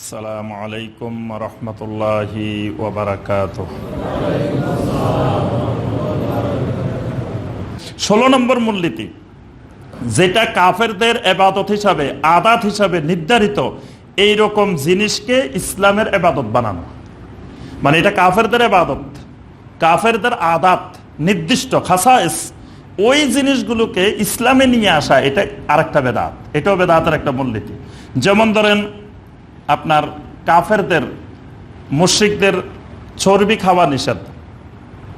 আসসালামু আলাইকুম রহমতুল্লাহি ওবরাকাত ষোলো নম্বর মূলনীতি, যেটা কাফেরদের এবাদত হিসাবে, আদাত হিসাবে নির্ধারিত এই রকম জিনিসকে ইসলামের এবাদত বানানো। মানে এটা কাফেরদের এবাদত, কাফেরদের আদাত, নির্দিষ্ট, খাসাইস, ওই জিনিসগুলোকে ইসলামে নিয়ে আসা, এটা আরেকটা বেদাত, এটাও বেদাতের একটা মূলনীতি। যেমন ধরেন আপনার কাফেরদের, মুশ্রিকদের চর্বি খাওয়া নিষেধ।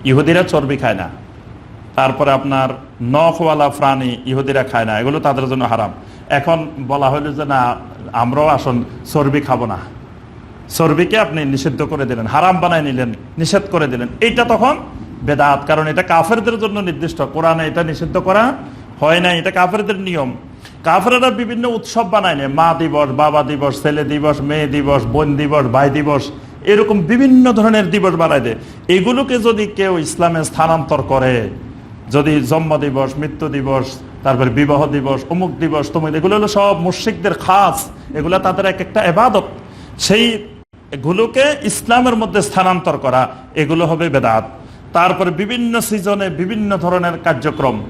ইহুদিরা চর্বি খায় না। তারপরে আপনার নখওয়ালা প্রাণী ইহুদিরা খায় না। এগুলো তাদের জন্য হারাম। এখন বলা হলো যে, না, আমরাও আসুন, চর্বি খাব না। চর্বিকে আপনি নিষিদ্ধ করে দিলেন, হারাম বানায় নিলেন, নিষেধ করে দিলেন। এইটা তখন বেদাত, কারণ এটা কাফেরদের জন্য নির্দিষ্ট। কোরআনে এটা নিষিদ্ধ করা হয় না এটা কাফেরদের নিয়ম। কাফেরা বিভিন্ন উৎসব বানায় নেয়। মা দিবস, বাবা দিবস, ছেলে দিবস, মেয়ে দিবস, বোন দিবস, ভাই দিবস, এরকম বিভিন্ন ধরনের দিবস বানায় দেয়। এগুলোকে যদি কেউ ইসলামে স্থানান্তর করে, যদি জন্ম দিবস, মৃত্যু দিবস, তারপরে বিবাহ দিবস, অমুক দিবস, তমুক, এগুলো হলো সব মুশ্রিকদের খাস। এগুলো তাদের এক একটা এবাদত। সেই এগুলোকে ইসলামের মধ্যে স্থানান্তর করা, এগুলো হবে বেদাত। তারপরে বিভিন্ন সিজনে বিভিন্ন ধরনের কার্যক্রম।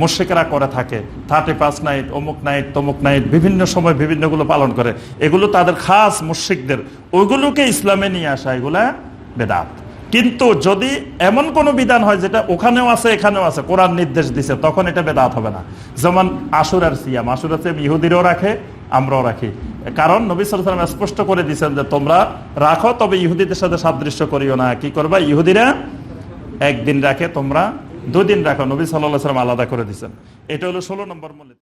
মুর্শিকেরা করে থাকে। থার্টি ফার্স্ট নাইট, অমুক নাইট, তমুক নাইট, বিভিন্ন সময় বিভিন্নগুলো পালন করে। এগুলো তাদের খাস মুর্শিকদের ওইগুলোকে ইসলামে নিয়ে আসা, এগুলা বেদাত। কিন্তু যদি এমন কোনো বিধান হয় যেটা ওখানেও আছে, এখানেও আছে, কোরআন নির্দেশ দিছে, তখন এটা বেদাত হবে না। যেমন আশুরার সিয়াম আশুরার সিয়াম ইহুদিরও রাখে, আমরাও রাখি। কারণ নবী সালাম স্পষ্ট করে দিয়েছেন যে তোমরা রাখো, তবে ইহুদিদের সাথে সাদৃশ্য করিও না। কি করবা? ইহুদিরা একদিন রাখে, তোমরা দুদিন রাখো নবী সাল্লাহ সাল্লাম আলাদা করে দিচ্ছেন এটা হলো ষোলো নম্বর মূল্য